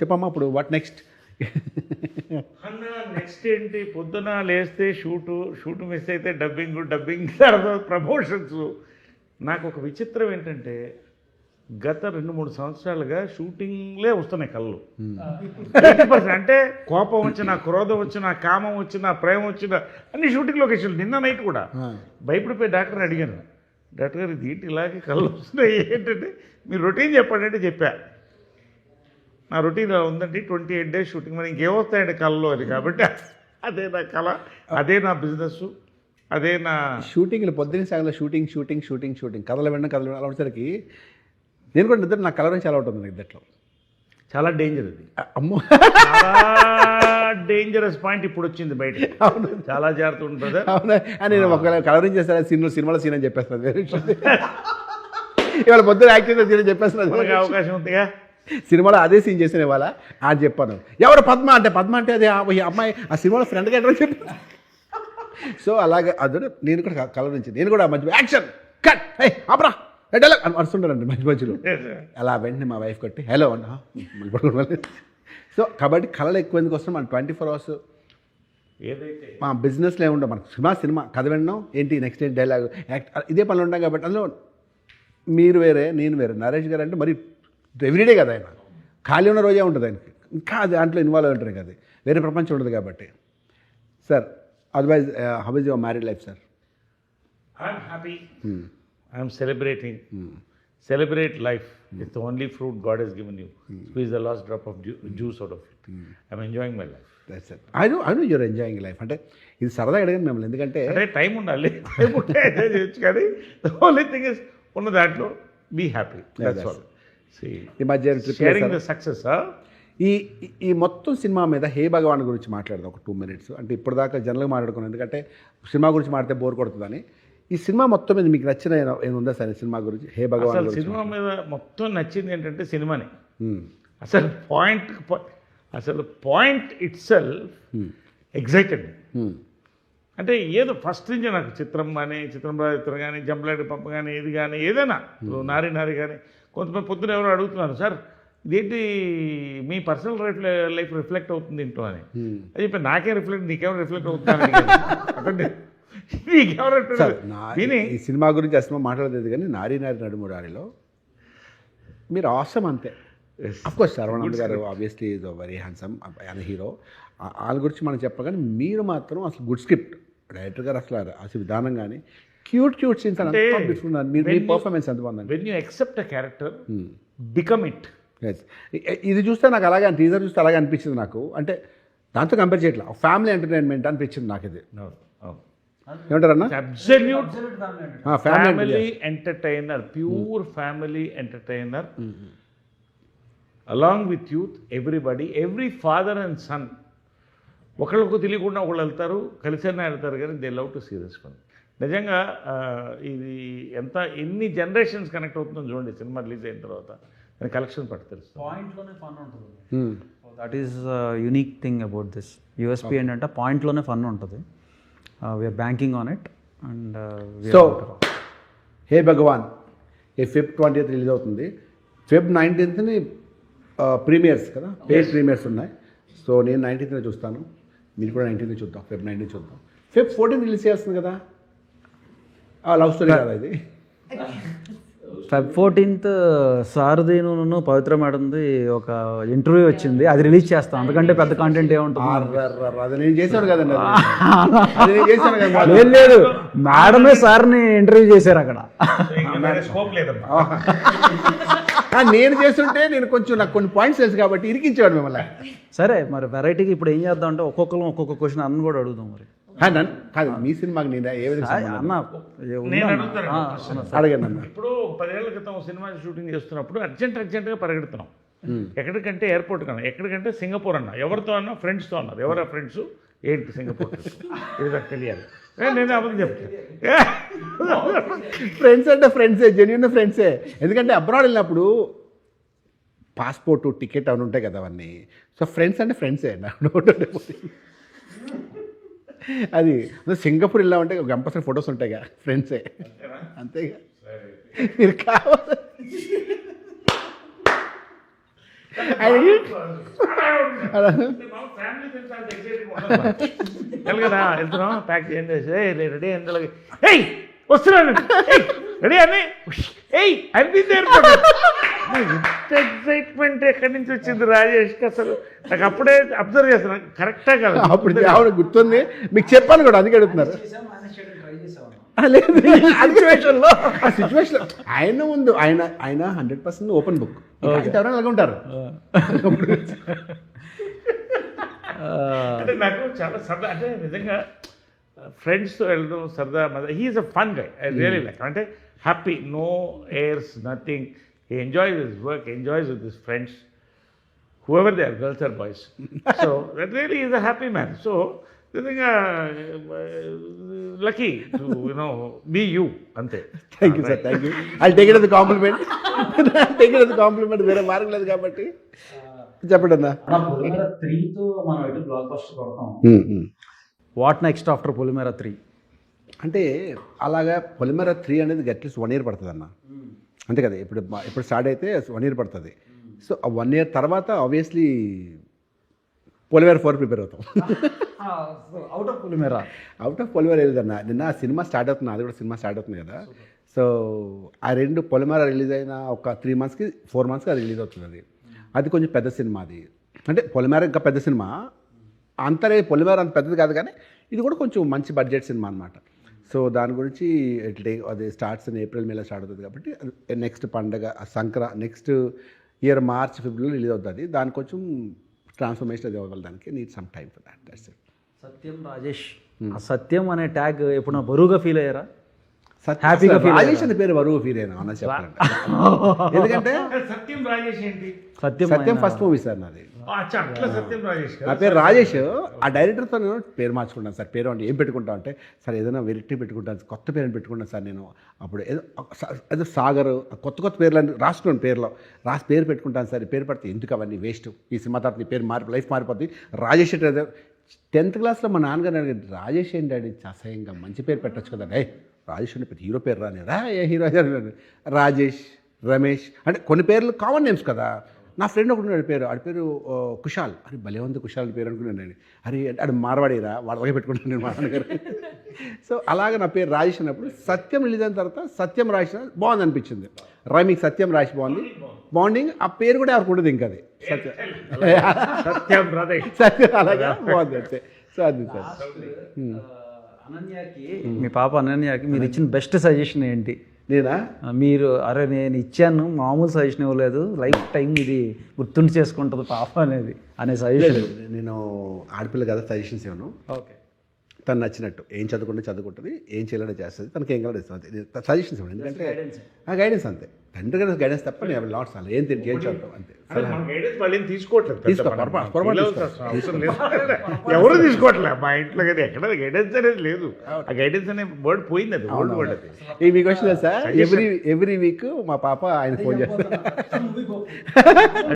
చెప్పమ్మా ఇప్పుడు what next అన్న నెక్స్ట్ ఏంటి? పొద్దున లేస్తే షూటు షూట్ మిస్ అయితే డబ్బింగ్ డబ్బింగ్ తర్వాత ప్రమోషన్స్ నాకు ఒక విచిత్రం ఏంటంటే గత రెండు మూడు సంవత్సరాలుగా షూటింగ్లే వస్తున్నాయి కళ్ళు. 80% అంటే కోపం వచ్చిన క్రోధం వచ్చిన కామం వచ్చిన ప్రేమ వచ్చిన అన్ని షూటింగ్ లొకేషన్లు నిన్న నైట్ కూడా. భయపడిపోయి డాక్టర్ అడిగాను. డాక్టర్ గారు ఇది ఇలాగే కళ్ళు వస్తున్నాయి? ఏంటంటే మీరు రొటీన్ చెప్పండి అంటే చెప్పా. నా రొటీన్ ఉందండి ట్వంటీ ఎయిట్ డేస్ షూటింగ్. మరి ఇంకేమొస్తాయండి కళ్ళలో అది కాబట్టి అదే నా కళ అదే నా బిజినెస్ అదే నా షూటింగ్లు పొద్దున్న సాగల షూటింగ్ షూటింగ్ షూటింగ్ షూటింగ్. కథలు వినడం కథలు వినడం అలా వచ్చేసరికి నేను కూడా నిద్ర నా కలర్ నుంచి అలా ఉంటుంది నిద్రలో. చాలా డేంజర్ అది అమ్మో. చాలా డేంజరస్ పాయింట్ ఇప్పుడు వచ్చింది బయట అవును. చాలా జాగ్రత్త ఉంటుంది. అవునా? అని నేను ఒకవేళ కలరింగ్ చేస్తాను సినిమా సినిమాలో సీన్ అని చెప్పేస్తాను. ఇవాళ పొద్దున యాక్ట్ చేసిన సీన్ చెప్పేస్తున్నాను మనకి అవకాశం ఉందిగా? సినిమాలో అదే సీన్ చేసిన ఇవాళ అది చెప్పాను. ఎవరు పద్మ అంటే పద్మ అంటే అదే అమ్మాయి ఆ సినిమాలో ఫ్రెండ్ క్యారెక్టర్ చెప్పి సో అలాగే అదే నేను కూడా కలర్ నుంచి నేను కూడా మధ్య యాక్షన్ కట్ హే అబ్రా డైలాగ్ అని అరుస్తుంటానండి మధ్య మధ్యలో. అలా వెంటనే మా వైఫ్ కొట్టి హలో అన్న. సో కాబట్టి కళలు ఎక్కువ ఎందుకు వస్తున్నాం మన ట్వంటీ ఫోర్ అవర్స్ ఏదైతే మా బిజినెస్లో ఏముండవు మన సినిమా సినిమా కథ వినడం ఏంటి నెక్స్ట్ ఏంటి డైలాగ్ యాక్ట్ ఇదే పనులు ఉంటాం కాబట్టి అందులో మీరు వేరే నేను వేరే నరేష్ గారు అంటే మరి ఎవ్రీడే కదా ఆయన. ఖాళీ ఉన్న రోజే ఉంటుంది ఆయనకి. ఇంకా దాంట్లో ఇన్వాల్వ్ ఉంటారు కదా. వేరే ప్రపంచం ఉండదు కాబట్టి. Sir otherwise how is your married life sir I'm happy I'm celebrating celebrate life it's the only fruit God he's given you squeeze the last drop of juice out of it I'm enjoying my life I know I know your enjoying life అంటే ఇది సరదాగా అడిగాను మిమ్మల్ని. ఎందుకంటే అంటే time ఉండాలి. Time ఉంటే enjoy చేయొచ్చు కానీ ద ఓన్లీ థింగ్ ఇస్ ఉన్న దాంట్లో బీ హ్యాపీ దట్స్ ఆల్ ఈ మధ్య ద? సక్సెస్ ఈ ఈ- మొత్తం సినిమా మీద హే భగవాన్ గురించి మాట్లాడదాం ఒక టూ మినిట్స్. అంటే ఇప్పటిదాకా జనరల్గా మాట్లాడుకున్నాం. ఎందుకంటే సినిమా గురించి మాట్లాడితే బోర్ కొడుతుందని. ఈ సినిమా మొత్తం మీద మీకు నచ్చిన ఉందా సార్ సినిమా గురించి? హే భగవాన్ సినిమా మీద మొత్తం నచ్చింది ఏంటంటే సినిమానే. అసలు పాయింట్ అసలు పాయింట్ ఇట్ సెల్ఫ్. ఎగ్జైటెడ్. అంటే ఏదో ఫస్ట్ నుంచి నాకు చిత్రం కానీ చిత్రం చిత్రం కానీ జంపలాడి పంప కానీ ఇది కానీ ఏదైనా. నారి నారి కానీ కొంతమంది పొద్దున ఎవరో అడుగుతున్నారు సార్ ఇదేంటి మీ పర్సనల్ లైఫ్ లైఫ్ రిఫ్లెక్ట్ అవుతుంది ఇంట్లో అని. అది చెప్పి నాకే రిఫ్లెక్ట్ నీకేమో రిఫ్లెక్ట్ అవుతుంది? నీకెవరు ఈ సినిమా గురించి సినిమా మాట్లాడలేదు కానీ నారీ నారి నడుమురారిలో మీరు అవసరం అంతే. Yes. Of course Sharwanand garu obviously is very handsome ఆయన హీరో వాళ్ళ గురించి మనం చెప్పగానే మీరు మాత్రం అసలు గుడ్ స్క్రిప్ట్ డైరెక్టర్ గారు అసలు అసలు విధానం కానీ క్యూట్ క్యూట్ సీన్స్. మీరు మీ పర్ఫార్మెన్స్ ఎంత బాగుందండి? When you accept a character become it ఇది చూస్తే నాకు అలాగే టీజర్ చూస్తే అలాగే అనిపించింది నాకు. అంటే దాంతో కంపేర్ చేయట్లా. ఫ్యామిలీ ఎంటర్టైన్మెంట్ అనిపించింది నాకు ఇది. ఏమంటారన్నా? Absolute family family entertainer pure family entertainer along with youth everybody every father and son ఒకళ్ళకు తెలియకుండా ఒకళ్ళు వెళ్తారు కలిసైనా వెళ్తారు కానీ they love to see this film నిజంగా ఇది ఎంత ఎన్ని జనరేషన్స్ కనెక్ట్ అవుతుందో చూడండి సినిమా రిలీజ్ అయిన తర్వాత. దాని కలెక్షన్ పట్టు తెలుస్తుంది. పాయింట్లోనే ఫన్ ఉంటుంది. That is unique thing about this USP ఏంటంటే పాయింట్లోనే ఫన్ ఉంటుంది. We're banking on it and so hey Bhagavan ఈ ఫిబ్ ట్వంటీ రిలీజ్ అవుతుంది. ఫిబ్ నైన్టీన్త్ని ప్రీమియర్స్ కదా పేజ్ ప్రీమియర్స్ ఉన్నాయి. సో నేను నైన్టీన్త్ని చూస్తాను. మీరు కూడా నైన్టీన్త్ చూద్దాం. ఫిబ్ నైన్టీన్ చూద్దాం. ఫిబ్ ఫోర్టీన్ రిలీజ్ చేస్తుంది కదా. లవ్ స్టోరీ కదా ఇది? ఫెబ్ ఫోర్టీన్త్ సారదీను పవిత్ర మేడంది ఒక ఇంటర్వ్యూ వచ్చింది. అది రిలీజ్ చేస్తాం. అందుకంటే పెద్ద కంటెంట్ ఏముంటుంది అర్రర్రర్ర, అది నేను చేశాను కదండి అది. అది నేను చేశాను కదా. లేదు మేడమే సార్ని ఇంటర్వ్యూ చేశారు అక్కడ. స్కోప్ లేదమ్మా. ఆ, నేను చేస్తుంటే నేను కొంచెం నాకు కొన్ని పాయింట్స్ తెలుసు కాబట్టి ఇరికించేవాడు మిమ్మల్ని. సరే మరి వెరైటీకి ఇప్పుడు ఏం చేద్దాం అంటే ఒక్కొక్కరు ఒక్కొక్క క్వశ్చన్ అన్న కూడా అడుగుదాం మరి. కాదు మీ సినిమాకి నేను ఏ విధంగా. అడగండి అన్న. ఇప్పుడు పదేళ్ళ క్రితం సినిమా షూటింగ్ చేస్తున్నప్పుడు అర్జెంట్ అర్జెంట్గా పరిగెడుతున్నాం. ఎక్కడికంటే ఎయిర్పోర్ట్ కన్నా ఎక్కడికంటే సింగపూర్ అన్న. ఎవరితో అన్నా? ఫ్రెండ్స్తో అన్నారు ఎవరా ఫ్రెండ్స్? ఏంటి సింగపూర్? ఇది నాకు తెలియాలి. ఏ, నేను అబద్ధం చెప్తాను ఫ్రెండ్స్ అంటే ఫ్రెండ్సే జెన్యున్ ఫ్రెండ్సే. ఎందుకంటే అబ్రాడ్ వెళ్ళినప్పుడు పాస్పోర్ట్ టికెట్ అవన్నీ ఉంటాయి కదా అవన్నీ. సో ఫ్రెండ్స్ అంటే ఫ్రెండ్సే. నాకు. అది సింగపూర్ వెళ్ళామంటే కంపల్సరీ ఫొటోస్ ఉంటాయిగా ఫ్రెండ్సే అంతేగా. మీరు కావాలి. కదా వెళ్తున్నాం ప్యాక్ చేయండి రెడీ ఏయ్ వస్తున్నాను. రెడీ అని ఏయ్ అనిపింది ఎక్సైట్మెంట్ ఎక్కడి నుంచి వచ్చింది రాజేష్కి అసలు? నాకు అప్పుడే అబ్జర్వ్ చేస్తున్నాను కరెక్టా కదా. అప్పుడు ఆవిడ గుర్తుంది. మీకు చెప్పాను కూడా అందుకే అడుగుతున్నారు. ఆ, లేదు. ఆ సిచ్యువేషన్లో ఆ సిచ్యువేషన్ ఆయన ముందు ఆయన ఆయన హండ్రెడ్ పర్సెంట్ ఓపెన్ బుక్ ఎవరైనా అలాగే ఉంటారు. అంటే నాకు చాలా సరదా అంటే నిజంగా ఫ్రెండ్స్తో వెళ్ళడం సరదా he's a fun guy I really like అంటే happy no airs nothing he enjoys his work enjoys with his friends whoever they are, girls or boys. so that really is a happy man. So నిజంగా lucky to you know be you అంతే thank you sir thank you అది take it compliment take it compliment వేరే మార్గం లేదు కాబట్టి. చెప్పండి అన్న. త్రీతో మనం ఎటు బ్లాక్ బస్టర్ కొడతాం what next after Polimera three అంటే అలాగా పొలిమేర త్రీ అనేది అట్లీస్ట్ వన్ ఇయర్ పడుతుంది అన్న అంతే కదా ఇప్పుడు ఇప్పుడు స్టార్ట్ అయితే వన్ ఇయర్ పడుతుంది. సో ఆ వన్ ఇయర్ తర్వాత ఆబ్వియస్లీ పొలిమేర ఫోర్ ప్రిపేర్ అవుతాం. Out of Polimera. Out of Polimera వెళ్ళదన్న నిన్న ఆ సినిమా స్టార్ట్ అవుతుంది అది కూడా సినిమా స్టార్ట్ అవుతుంది కదా. సో ఆ రెండు పొలిమేర రిలీజ్ అయిన ఒక త్రీ మంత్స్కి ఫోర్ మంత్స్కి అది రిలీజ్ అవుతుంది అది. అది కొంచెం పెద్ద సినిమా అది. అంటే పొలిమేర ఇంకా పెద్ద సినిమా. అంతరే పొలిమేర అంత పెద్దది కాదు కానీ ఇది కూడా కొంచెం మంచి బడ్జెట్ సినిమా అనమాట సో దాని గురించి ఇట్లా అది స్టార్ట్స్ ఇన్ ఏప్రిల్ మేలో స్టార్ట్ అవుతుంది కాబట్టి నెక్స్ట్ పండగ సంక్రా నెక్స్ట్ ఇయర్ మార్చ్ ఫిబ్రవరిలో రిలీజ్ అవుతుంది. దాని కొంచెం ట్రాన్స్ఫర్మేషన్ అది అవ్వగల దానికి. Need some time for that that's Satyam Rajesh. ఆ సత్యం అనే ట్యాగ్ ఎప్పుడు బరువుగా ఫీల్ అయ్యారా? హ్యాపీగా రాజేష్ అనే పేరు బరువు ఫీల్ అయినా అన్న చెప్పాలంటే. ఎందుకంటే సత్యం రాజేష్ ఏంటి? Satyam Satyam first movie sir నాది. నా పేరు రాజేష్. ఆ డైరెక్టర్తో నేను పేరు మార్చుకున్నాను సార్. పేరు అంటే ఏం పెట్టుకుంటా అంటే సార్ ఏదైనా వెరైటీ పెట్టుకుంటాను కొత్త పేరుని పెట్టుకున్నాను సార్ నేను. అప్పుడు ఏదో ఏదో సాగర్ కొత్త కొత్త పేర్లు అని రాసుకున్నాను పేరులో. రాసి పేరు పెట్టుకుంటాను సార్. పేరు పడితే ఎందుకు అవన్నీ వేస్ట్ ఈ సినిమా తర్వాత నీ పేరు మారి లైఫ్ మారిపోద్ది. రాజేష్ అంటే టెన్త్ క్లాస్లో మా నాన్నగారు అడిగారు రాజేష్ ఏంటి డాడీ? అసహ్యంగా మంచి పేరు పెట్టచ్చు కదా. ఏ రాజేష్ అంటే పెద్ద హీరో పేరు రాని. రా ఏ హీరో. రాజేష్ రమేష్ అంటే కొన్ని పేర్లు కామన్ నేమ్స్ కదా. నా ఫ్రెండ్ ఒకటి ఉన్నాడు పేరు ఆడి పేరు కుషాల్ అరే భలే ఉంది కుషాల్ అని పేరు అనుకున్నాను నేను. అరే అది మార్వాడిరా వాళ్ళకే పెట్టుకుంటాను నేను మా నాన్నగారు. సో అలాగే నా పేరు రాజేష్ అన్నప్పుడు సత్యం రిలీజ్ అయిన తర్వాత సత్యం రాసిన బాగుంది అనిపించింది. రైమింగ్ సత్యం రాసి బాగుంది? బాండింగ్ ఆ పేరు కూడా ఎవరికి ఉండదు ఇంకా అది. సత్యం సత్యం అలాగా? బాగుంది అంతే. సో అది సార్. అనన్యకి మీ పాప అనన్యకి మీరు ఇచ్చిన బెస్ట్ సజెషన్ ఏంటి? నేనా? మీరు అరే నేను ఇచ్చాను మామూలు సజెషన్ ఇవ్వలేదు లైఫ్ టైం ఇది గుర్తుండి చేసుకుంటుంది పాప అనేది అనే సజెషన్ నేను ఆడపిల్ల కదా సజెషన్స్ ఇవ్వను. ఓకే. తను నచ్చినట్టు ఏం చదువుకుంటే చదువుకుంటుంది ఏం చేయాలంటే చేస్తుంది తనకి ఏం కావాలో ఇస్తుంది సజెషన్స్ ఇవ్వండి ఎందుకంటే ఆ గైడెన్స్ అంతే. తండ్రి గారి గైడెన్స్ తప్ప నేను లాట్స్ అలా ఏం తింటే ఏం చదువుతాం అంతే. తీసుకోవట్లేదు. ఎవరు తీసుకోవట్లేదు మా ఇంట్లో కదా ఎక్కడ గైడెన్స్ అనేది లేదు. ఆ గైడెన్స్ అనే వర్డ్ పోయింది అది ఓల్డ్ వర్డ్ అది. ఈ మీకు వచ్చిన సార్ ఎవ్రీ ఎవ్రీ వీక్ మా పాప ఆయన ఫోన్ చేస్తారు